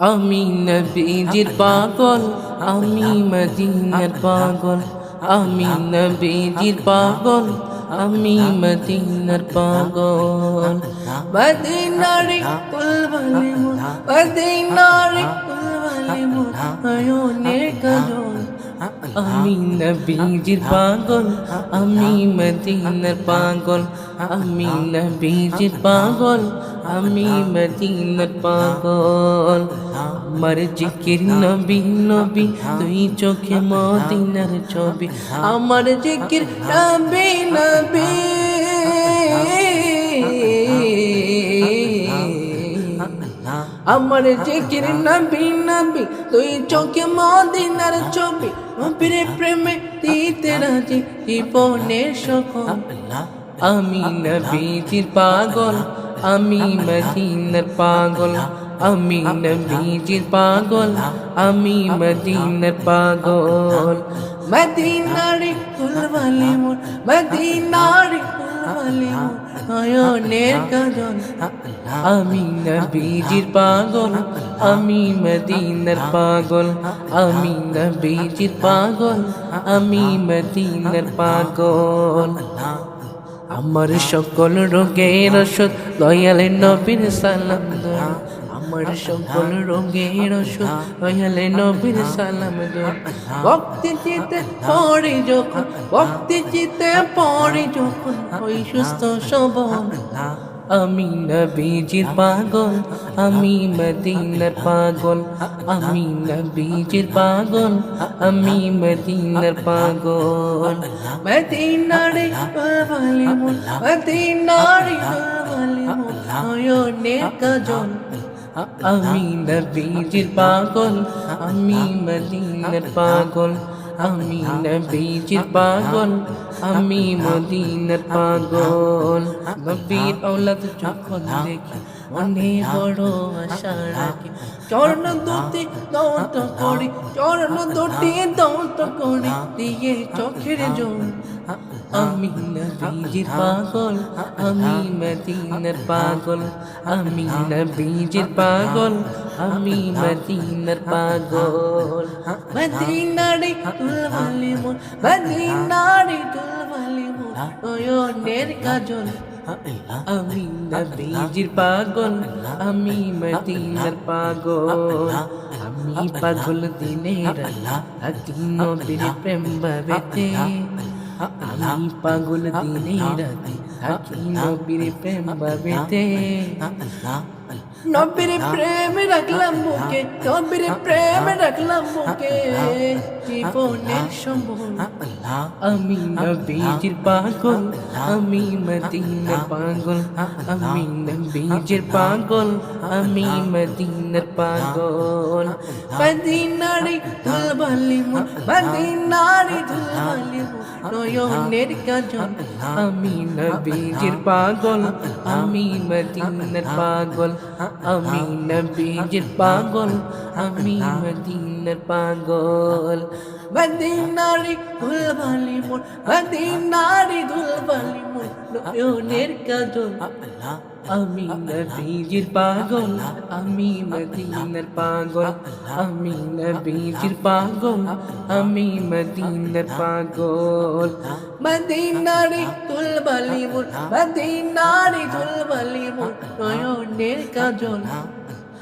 আমি নবীজির পাগল আমি মদিনার পাগল আমি নবীজির পাগল আমি মদিনার পাগল। মদিনারে মদিনারে মোর আয়নের কাজল আমি নবীজির পাগল, আমি মদিনার পাগল, আমি নবীজির পাগল, আমি মদিনার পাগল। আমার জিকির নবী নবী তুই চোখে মদিনার ছবি। আমার জিকির নবী নবী। আমার জিকির নবী নবী, তুই চোখে মদিনার ছবি। নবীর প্রেমে দিতে রাজি জীবনের সখন আমি নবীজির পাগল, আমি মদিনার পাগল, আমি নবীজির পাগল, আমি মদিনার পাগল। মদিনারে কুলওয়ালে মোর, মদিনারে কুলওয়ালে মোর। নয়নের কাজল আমি নবীজির পাগল, আমি মদিনার পাগল, আমি নবীজির পাগল, আমি মদিনার পাগল। আমার সকল রোগের ওষুধ দয়ালে নবীর সালাম আমার সকল রোগের ওষুধ দয়ালে নবীর সালাম ভক্তি চিতে পড়ে যখন ভক্তি চিতে পড়ে যখন ওই সুস্থ সবল আমি নবীজির পাগল আমি মদিনার পাগল আমি নবীজির পাগল আমি মদিনার পাগল। মদিনারে পাগলে মদিনারে পাগলে নয়নের কাজল। আমি নবীজির পাগল আমি মদিনার পাগল আমি নবীজির পাগল আমি মদিনার পাগল। নবীর ঔলাদ যখন দেখি মনে বড় আশা রাখি। চরণ দুটি দন্ত করি, চরণ দুটি দন্ত করি, দিয়ে চোখের জল আমি নবীজির পাগল, আমি মদিনার পাগল, আমি নবীজির পাগল, আমি মদিনার পাগল। মদিনারে তুলবালে মোর, মদিনারে তুলবালে মোর, নয়নের কাজল। আমি নবীজির পাগল, আমি মদিনার পাগল। আমি পাগল দিনের আকি নবীর প্রেম ভাবেতে আমি পাগল দিনের আকি নবীর প্রেম ভাবেতে নবীর প্রেম রাখলাম বুকে নবীর প্রেম রাখলাম বুকে জীবনের সম্বল আমি নবীজির পাগল আমি মদিনার পাগল আমি নবীজির পাগল আমি মদিনার পাগল মদিনারি ধুলবালি মন মদিনারি ধুলবালি নয়নের কাজল, আমি নবীজির পাগল, আমি মদিনার পাগল, আমি নবীজির পাগল, আমি মদিনার পাগল। মদিনারি ধুলবালি মন মদিনারি ধুলবালি মন নয়নের কাজল আমি নবীজির পাগল আমি মদিনার পাগল আমি নবীজির পাগল আমি মদিনার পাগল। মদিনারে তুলবালি মোর মদিনারে তুলবালি মোর নয়নের কাজল